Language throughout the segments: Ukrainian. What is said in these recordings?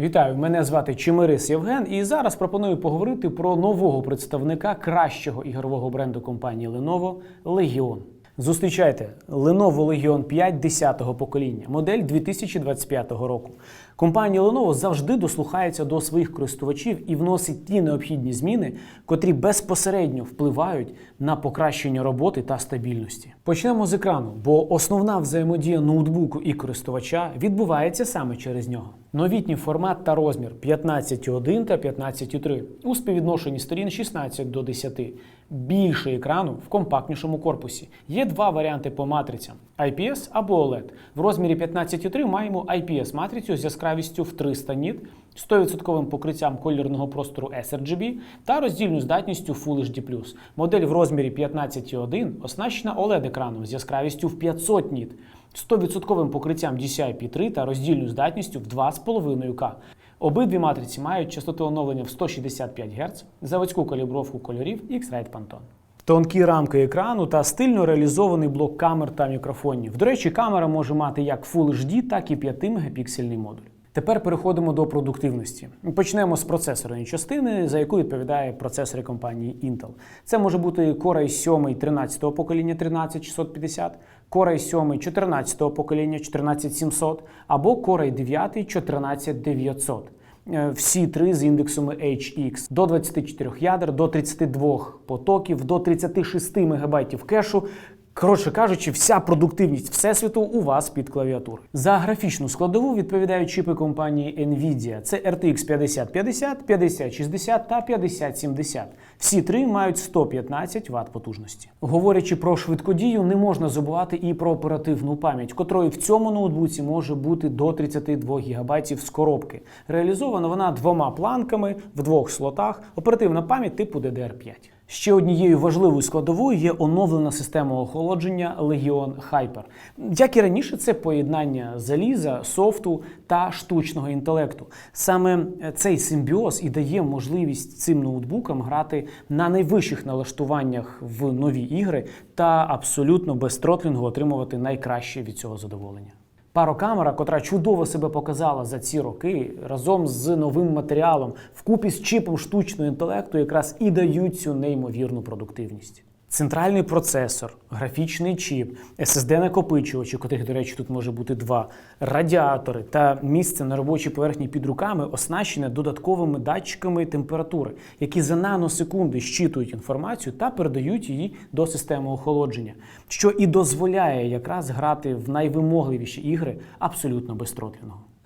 Вітаю, мене звати Чимирис Євген, і зараз пропоную поговорити про нового представника кращого ігрового бренду компанії Lenovo Legion. Зустрічайте Lenovo Legion 5 10-го покоління, модель 2025 року. Компанія Lenovo завжди дослухається до своїх користувачів і вносить ті необхідні зміни, котрі безпосередньо впливають на покращення роботи та стабільності. Почнемо з екрану, бо основна взаємодія ноутбуку і користувача відбувається саме через нього. Новітній формат та розмір 15,1 та 15,3 у співвідношенні сторін 16 до 10. Більше екрану в компактнішому корпусі. Є два варіанти по матрицям: IPS або OLED. В розмірі 15,3 маємо IPS матрицю з яскравістю в 300 ніт, 100% покриттям колірного простору sRGB та роздільною здатністю Full HD+. Модель в розмірі 15,1 оснащена OLED екраном з яскравістю в 500 ніт. 100% покриттям DCI-P3 та роздільною здатністю в 2,5К. Обидві матриці мають частоту оновлення в 165 Гц, заводську калібровку кольорів X-Rite Pantone. Тонкі рамки екрану та стильно реалізований блок камер та мікрофонів. До речі, камера може мати як Full HD, так і 5 мегапіксельний модуль. Тепер переходимо до продуктивності. Почнемо з процесорної частини, за яку відповідає процесори компанії Intel. Це може бути Core i 7 13-го покоління 13650, Core i 7 14-го покоління 14700 або Core i 9 14900. Е, Всі три з індексами HX до 24 ядер, до 32 потоків, до 36 МБ кешу. Коротше кажучи, вся продуктивність всесвіту у вас під клавіатурою. За графічну складову відповідають чіпи компанії Nvidia. Це RTX 5050, 5060 та 5070. Всі три мають 115 Вт потужності. Говорячи про швидкодію, не можна забувати і про оперативну пам'ять, котрої в цьому ноутбуці може бути до 32 ГБ з коробки. Реалізована вона двома планками в двох слотах. Оперативна пам'ять типу DDR5. Ще однією важливою складовою є оновлена система охолодження Legion Hyper. Як і раніше, це поєднання заліза, софту та штучного інтелекту. Саме цей симбіоз і дає можливість цим ноутбукам грати на найвищих налаштуваннях в нові ігри та абсолютно без тротлінгу отримувати найкраще від цього задоволення. Парокамера, котра чудово себе показала за ці роки, разом з новим матеріалом, вкупі з чипом штучного інтелекту, якраз і дають цю неймовірну продуктивність. Центральний процесор, графічний чіп, SSD-накопичувачі, котрих, до речі, тут може бути два, радіатори та місце на робочій поверхні під руками оснащене додатковими датчиками температури, які за наносекунди щитують інформацію та передають її до системи охолодження, що і дозволяє якраз грати в найвимогливіші ігри абсолютно без.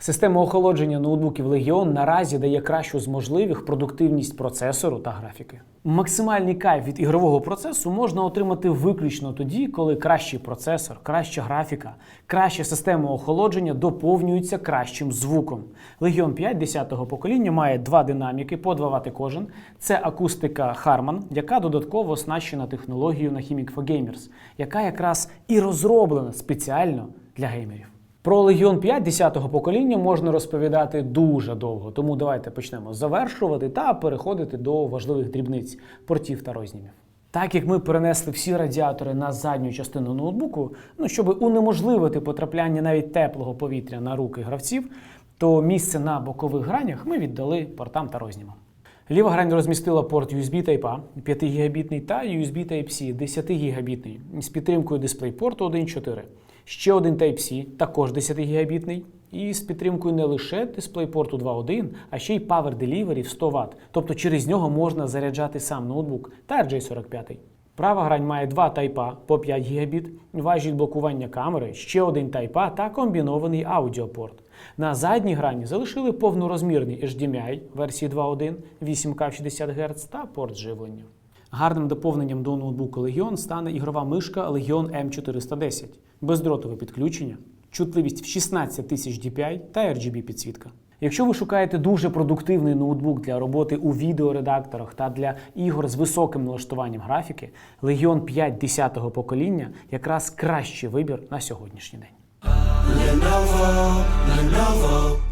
Система охолодження ноутбуків Legion наразі дає кращу з можливих продуктивність процесору та графіки. Максимальний кайф від ігрового процесу можна отримати виключно тоді, коли кращий процесор, краща графіка, краща система охолодження доповнюються кращим звуком. Legion 5 10-го покоління має два динаміки по 2 Вт кожен. Це акустика Harman, яка додатково оснащена технологією Nahimic for Gamers, яка якраз і розроблена спеціально для геймерів. Про Legion 5 10-го покоління можна розповідати дуже довго, тому давайте почнемо завершувати та переходити до важливих дрібниць портів та рознімів. Так як ми перенесли всі радіатори на задню частину ноутбуку, ну щоб унеможливити потрапляння навіть теплого повітря на руки гравців, то місце на бокових гранях ми віддали портам та рознімам. Ліва грань розмістила порт USB Type-A 5 гігабітний та USB Type-C 10 гігабітний з підтримкою DisplayPort 1.4. Ще один Type-C, також 10 гігабітний, і з підтримкою не лише DisplayPort 2.1, а ще й Power Delivery в 100 Вт. Тобто через нього можна заряджати сам ноутбук та RJ45. Права грань має два Type-A по 5 гігабіт, важіль блокування камери, ще один Type-A та комбінований аудіопорт. На задній грані залишили повнорозмірний HDMI версії 2.1, 8К 60 Гц та порт живлення. Гарним доповненням до ноутбуку Legion стане ігрова мишка Legion M410, бездротове підключення, чутливість в 16 тисяч DPI та RGB підсвітка. Якщо ви шукаєте дуже продуктивний ноутбук для роботи у відеоредакторах та для ігор з високим налаштуванням графіки, Legion 5 10-го покоління якраз кращий вибір на сьогоднішній день. Lenovo, Lenovo.